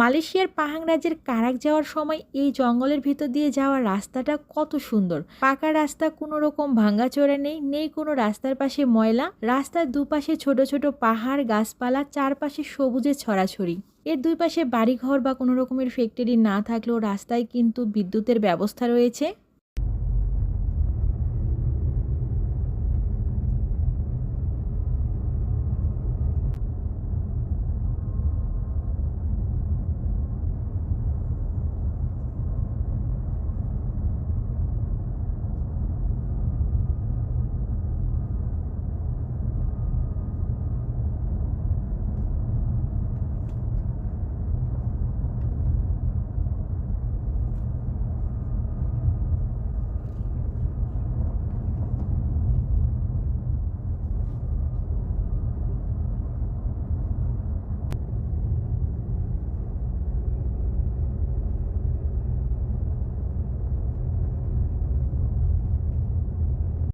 মালয়েশিয়ার পাহাং রাজ্যের কারাক যাওয়ার সময় এই জঙ্গলের ভিতর দিয়ে যাওয়ার রাস্তাটা কত সুন্দর। পাকা রাস্তা কোনো রকম ভাঙ্গাচোরা নেই নেই কোনো রাস্তার পাশে ময়লা, রাস্তার দুপাশে ছোট ছোট পাহাড়, গাছপালা, চারপাশে সবুজে ছড়াছড়ি। এর দুই পাশে বাড়িঘর বা কোনো রকমের ফ্যাক্টরি না থাকলেও রাস্তায় কিন্তু বিদ্যুতের ব্যবস্থা রয়েছে।